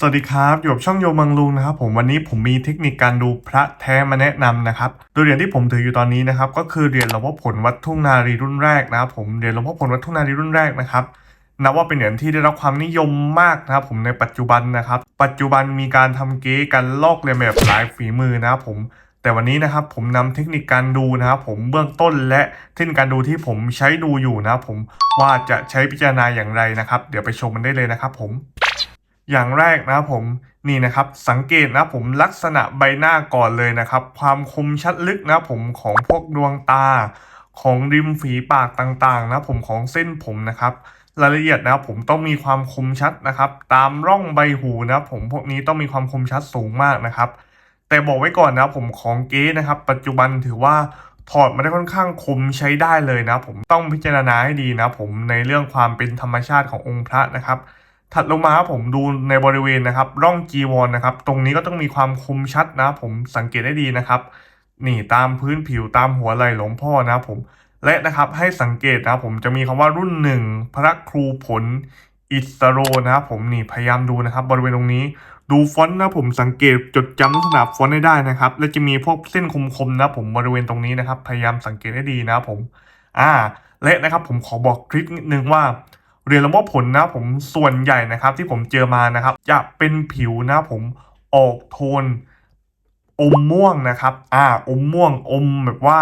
สวัสดีครับอยู่กับช่องโยมังลุงนะครับผมวันนี้ผมมีเทคนิคการดูพระแท้มาแนะนำนะครับโดยเหรียญที่ผมถืออยู่ตอนนี้นะครับก็คือเหรียญหลวงพ่อผลวัดทุ่งนารีรุ่นแรกนะครับผมเหรียญหลวงพ่อผลวัดทุ่งนารีรุ่นแรกนะครับนับว่าเป็นเหรียญที่ได้รับความนิยมมากนะครับผมในปัจจุบันนะครับ ปัจจุบันมีการทำเก๊กันลอกเลียนแบบหลายฝีมือนะครับผมแต่วันนี้นะครับผมนำเทคนิคการดูนะครับผมเบื้องต้นและเทคนิคการดูที่ผมใช้ดูอยู่นะครับผมว่าจะใช้พิจารณาอย่างไรนะครับ เดี๋ยวไปชมกันได้เลยนะครับผม อย่างแรกนะครับผมนี่นะครับสังเกตนะผมลักษณะใบหน้าก่อนเลยนะครับ ความคมชัดลึกนะผมของพวกดวงตา ของริมฝีปากต่างๆ นะผมของเส้นผมนะครับ รายละเอียดนะครับผมต้องมีความคมชัดนะครับ ตามร่องใบหูนะผมพวกนี้ต้องมีความคมชัดสูงมากนะครับ แต่บอกไว้ก่อนนะผมของเก๊นะครับ ปัจจุบันถือว่าถอดมาได้ค่อนข้างคมใช้ได้เลยนะ ผมต้องพิจารณาให้ดีนะ ผมในเรื่องความเป็นธรรมชาติขององค์พระนะครับ ถัดลงมาครับผมดูในบริเวณนะครับ ร่องจีวรนะครับ ตรงนี้ก็ต้องมีความคมชัดนะผมสังเกตได้ดีนะครับนี่ตามพื้นผิวตามหัวไหล่หลวงพ่อนะผม และนะครับให้สังเกตนะผมจะมีคำว่ารุ่นหนึ่งพระครูผลอิสโรนะครับผมนี่พยายามดูนะครับ บริเวณตรงนี้ดูฟอนต์นะผมสังเกตจดจำลักษณะฟอนต์ได้นะครับ และจะมีพวกเส้นคมๆนะผมบริเวณตรงนี้นะครับ พยายามสังเกตให้ดีนะครับผม อ่า และนะครับผมขอบอกทริคนิดนึงว่า เรียนหลวงพ่อผลนะผมส่วนใหญ่นะครับที่ผมเจอมานะครับ จะเป็นผิวนะผมออกโทน อมม่วงนะครับ อ่าอมม่วงอมแบบว่า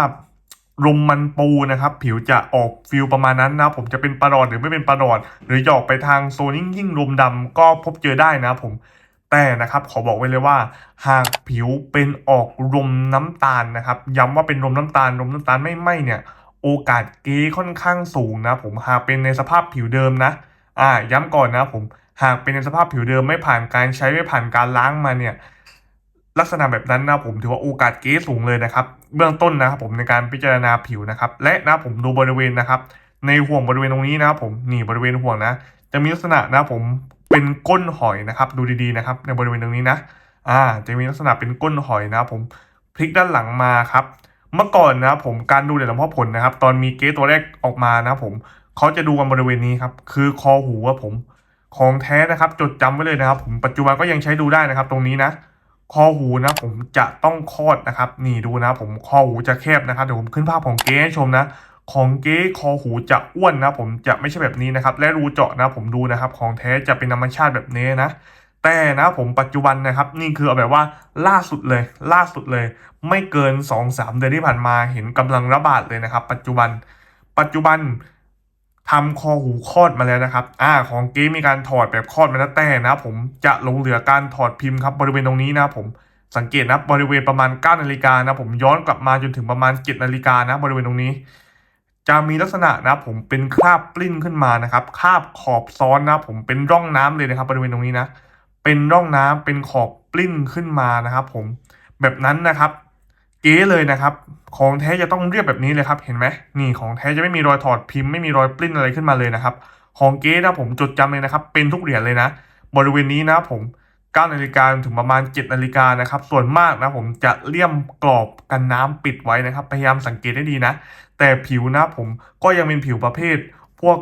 รมมันปูนะครับ ผิวจะออกฟิลประมาณนั้นนะผมจะเป็นประหลอดหรือไม่เป็นประหลอด หรือจะออกไปทางโซนยิ่งยิ่งรมดำก็พบเจอได้นะผมแต่นะครับขอบอกไว้เลยว่า หากผิวเป็นออกรมน้ำตาลนะครับ ย้ำว่าเป็นรมน้ำตาลรมน้ำตาลไม่ไหมเนี่ย โอกาสเก๊ค่อนข้างสูงนะผมหากเป็นในสภาพผิวเดิมนะ อ่า ย้ำก่อนนะผมหากเป็นในสภาพผิวเดิมไม่ผ่านการใช้ไม่ผ่านการล้างมาเนี่ยลักษณะแบบนั้นนะผมถือว่าโอกาสเก๊สูงเลยนะครับ เบื้องต้นนะครับผมในการพิจารณาผิวนะครับ และนะผมดูบริเวณนะครับ ในห่วงบริเวณตรงนี้นะครับผมนี่บริเวณห่วงนะ จะมีลักษณะนะผมเป็นก้นหอยนะครับ ดูดีๆนะครับ ในบริเวณตรงนี้นะ อ่า จะมีลักษณะเป็นก้นหอยนะผมพลิกด้านหลังมาครับ เมื่อก่อนนะครับผมการดูเหรียญหลวงพ่อผลนะครับ ตอนมีเก๊ตัวแรกออกมานะครับผมเขาจะดูกันบริเวณนี้ครับ คือคอหูครับผม ของแท้นะครับ จดจำไว้เลยนะครับ ผมปัจจุบันก็ยังใช้ดูได้นะครับ ตรงนี้นะ คอหูนะผมจะต้องคลอดนะครับ นี่ดูนะผมคอหูจะแคบนะครับเดี๋ยวผมขึ้นภาพของเก๊ให้ชมนะ ของเก๊คอหูจะอ้วนนะ ผมจะไม่ใช่แบบนี้นะครับ และรูเจาะนะ ผมดูนะครับ ของแท้จะเป็นธรรมชาติแบบนี้นะ แต่นะผมปัจจุบันนะครับ นี่คือเอาแบบว่าล่าสุดเลย ล่าสุดเลย ไม่เกิน 2-3 เดือนที่ผ่านมาเห็นกำลังระบาดเลยนะครับ ปัจจุบัน ปัจจุบันทำคอหูคลอดมาแล้วนะครับ อ่า ของเก๊มีการถอดแบบคลอดมาแล้วแต่นะครับผมจะลงเหลือการถอดพิมพ์ครับบริเวณตรงนี้นะผมสังเกตนะบริเวณประมาณ9นาฬิกานะผมย้อนกลับมาจนถึงประมาณ7นาฬิกานะบริเวณตรงนี้ จะมีลักษณะนะผมเป็นคราบปลิ้นขึ้นมานะครับคราบขอบซ้อนนะผมเป็นร่องน้ำเลยนะครับบริเวณตรงนี้นะ เป็นร่องน้ำเป็นขอบปลิ้นขึ้นมานะครับ ผมแบบนั้นนะครับ เก๋เลยนะครับ ของแท้จะต้องเรียบแบบนี้เลยครับเห็นไหมนี่ของแท้จะไม่มีรอยถอดพิมพ์ไม่มีรอยปลิ้นอะไรขึ้นมาเลยนะครับ ของเก๊นะผมจดจำเลยนะครับ เป็นทุกเหรียญเลยนะ บริเวณนี้นะผม9นาฬิกาถึงประมาณ7นาฬิกานะครับ ส่วนมากนะผมจะเลี่ยมกรอบกันน้ำปิดไว้นะครับ พยายามสังเกตให้ดีนะ แต่ผิวนะผมก็ยังเป็นผิวประเภท พวก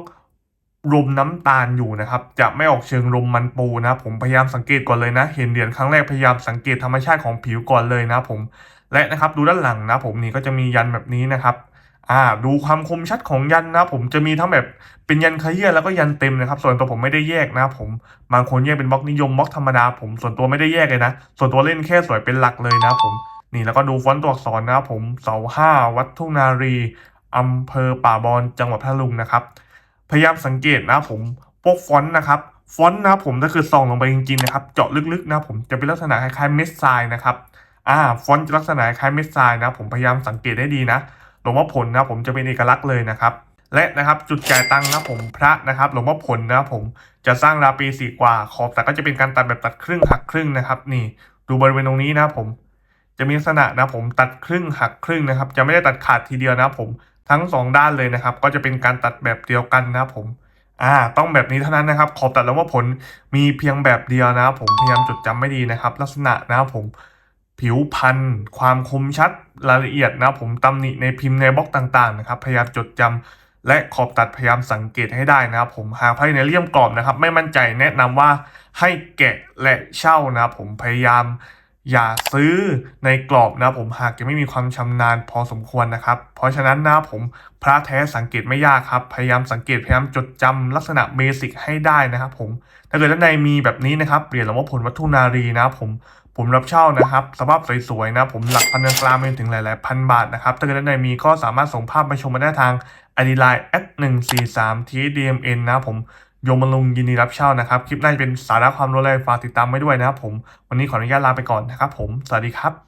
รมน้ำตาลอยู่นะครับ จะไม่ออกเชิงรมมันปูนะผมพยายามสังเกตก่อนเลยนะ เห็นเหรียญครั้งแรกพยายามสังเกตธรรมชาติของผิวก่อนเลยนะผมและนะครับดูด้านหลังนะผมนี่ก็จะมียันแบบนี้นะครับอ่าดูความคมชัดของยันนะผมจะมีทั้งแบบเป็นยันขยี้แล้วก็ยันเต็มนะครับ ส่วนตัวผมไม่ได้แยกนะผมบางคนแยกเป็นบล็อกนิยมบล็อกธรรมดาผมส่วนตัวไม่ได้แยกเลยนะ ส่วนตัวเล่นแค่สวยเป็นหลักเลยนะผมนี่แล้วก็ดูฟอนต์ตัวอักษรนะผมเสาห้าวัดทุ่งนารีอำเภอป่าบอนจังหวัดพัทลุงนะครับ พยายามสังเกตนะผมพวกฟอนต์นะครับฟอนต์นะผมก็คือส่องลงไปจริงๆนะครับเจาะลึกๆนะผมจะเป็นลักษณะคล้ายๆเม็ดทรายนะครับอ่าฟอนต์จะลักษณะคล้ายเม็ดทรายนะผมพยายามสังเกตได้ดีนะหลวงพ่อผลนะผมจะเป็นเอกลักษณ์เลยนะครับและนะครับจุดจ่ายตังค์นะผมพระนะครับหลวงพ่อผลนะผมจะสร้างราปีสี่กว่าขอบแต่ก็จะเป็นการตัดแบบตัดครึ่งหักครึ่งนะครับ นี่ดูบริเวณตรงนี้นะผม จะมีลักษณะนะผมตัดครึ่งหักครึ่งนะครับ จะไม่ได้ตัดขาดทีเดียวนะผม ทั้งสองด้านเลยนะครับ ก็จะเป็นการตัดแบบเดียวกันนะผมอ่าต้องแบบนี้เท่านั้นนะครับ ขอบตัดแล้วว่าผลมีเพียงแบบเดียวนะครับผมพยายามจดจำไม่ดีนะครับ ลักษณะนะครับผมผิวพันธุ์ความคมชัดรายละเอียดนะครับผมตำหนิในพิมพ์ในบล็อกต่างๆนะครับ พยายามจดจำและขอบตัดพยายามสังเกตให้ได้นะครับ ผมหากภายในเลี่ยมกรอบนะครับ ไม่มั่นใจแนะนำว่าให้แกะและเช่านะครับผมพยายาม อย่าซื้อในกรอบนะครับผมหากยังไม่มีความชำนาญพอสมควรนะครับ เพราะฉะนั้นนะผมพระแท้สังเกตไม่ยากครับ พยายามสังเกตพยายามจดจำลักษณะเบสิกให้ได้นะครับผมถ้าเกิดด้านในมีแบบนี้นะครับเหรียญหลวงพ่อผลวัตถุนารีนะครับผมผมรับเช่านะครับ สภาพสวยๆนะผมหลักพันกลางไปถึงหลายๆพันบาทนะครับ ถ้าเกิดด้านในมีก็สามารถส่งภาพไปชมมาได้ทางอดีไลน์ at 1 4 3 tdmn นะครับผม ยมบำรุงยินดีรับเช่านะครับ คลิปหน้าจะเป็นสาระความรู้อะไรฝากติดตามไว้ด้วยนะครับผม วันนี้ขออนุญาตลาไปก่อนนะครับผม สวัสดีครับ